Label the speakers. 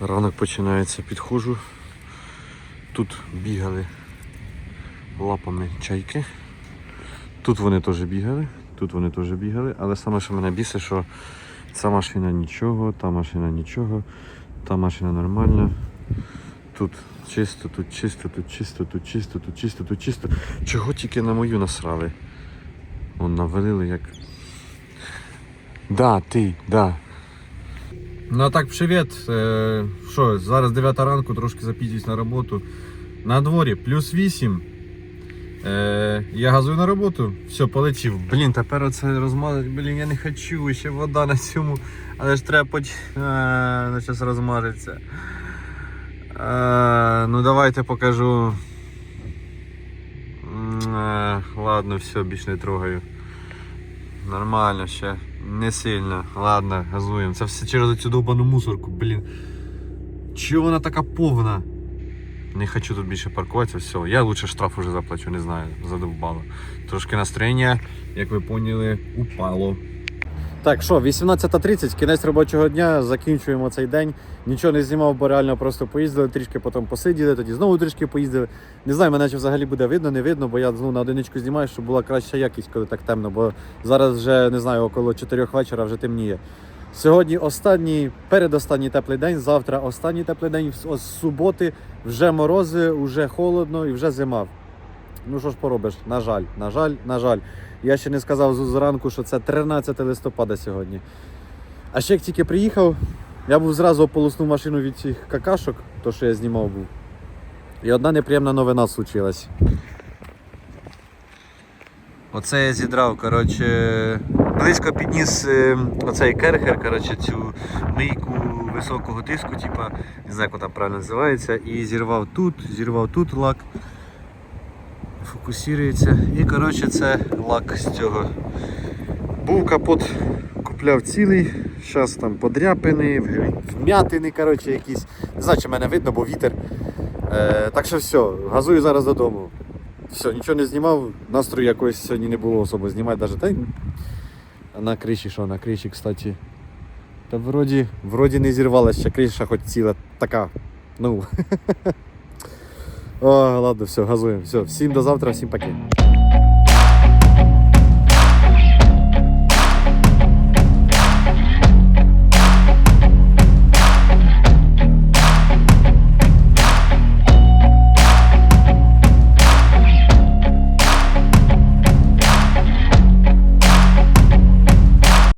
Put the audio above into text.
Speaker 1: Ранок починається, підходжу. Тут бігали лапами чайки. Тут вони теж бігали, тут вони теж бігали, але саме, що мене бісить, що ця машина нічого, та машина нічого, та машина нормальна. Тут чисто, тут чисто, тут чисто, тут чисто, тут чисто, тут чисто. Чого тільки на мою насрали? Вон навалили як. Да, ти, да. Ну а так, привіт. Е, Що, зараз 9 ранку, трошки запізнююсь на роботу. На дворі плюс 8. Е, я газую на роботу, все, полетів. Блін, тепер оце розмазати, блін, я не хочу, ще вода на цьому. Але ж треба поч... А, ну, зараз розмажеться. А, ну давайте покажу. Е, ладно, все, більш не трогаю. Нормально ще. Не сильно. Ладно, газуємо. Це все через цю довбану мусорку, блін. Чого вона така повна? Не хочу тут більше паркуватися, все. Я лучше штраф уже заплачу, не знаю, задовбало. Трошки настроєння, як ви поняли, упало. Так, що, 18.30, кінець робочого дня, закінчуємо цей день. Нічого не знімав, бо реально просто поїздили, трішки потім посиділи, тоді знову трішки поїздили. Не знаю, мене чи взагалі буде видно, не видно, бо я знову на одиничку знімаю, щоб була краща якість, коли так темно, бо зараз вже не знаю, около 4 вечора вже темніє. Сьогодні останній, передостанній теплий день, завтра останній теплий день, з суботи вже морози, вже холодно і вже зима. Ну що ж поробиш? На жаль, на жаль, на жаль. Я ще не сказав зранку, що це 13 листопада сьогодні. А ще як тільки приїхав, я був зразу ополоснув машину від цих какашок, то що я знімав був. І одна неприємна новина случилась. Оце я зідрав, коротше, близько підніс е, оцей керхер, коротше, цю мийку високого тиску, типа, не знаю, як вона правильно називається, і зірвав тут, зірвав тут лак. Фокусується. І коротше це лак з цього. Був капот, купляв цілий, зараз там подряпини, вмятини, коротше, якісь. Не знаю, чи мене видно, бо вітер. Е, так що все, газую зараз додому. Все, нічого не знімав, настрою якось сьогодні не було особо знімати навіть. Та й на криші, що на криші, кстати. Та вроді, вроді не зірвалася криша, хоч ціла така. Ну. О, ладно, все, газуємо. Все, всім до завтра, всім пакет.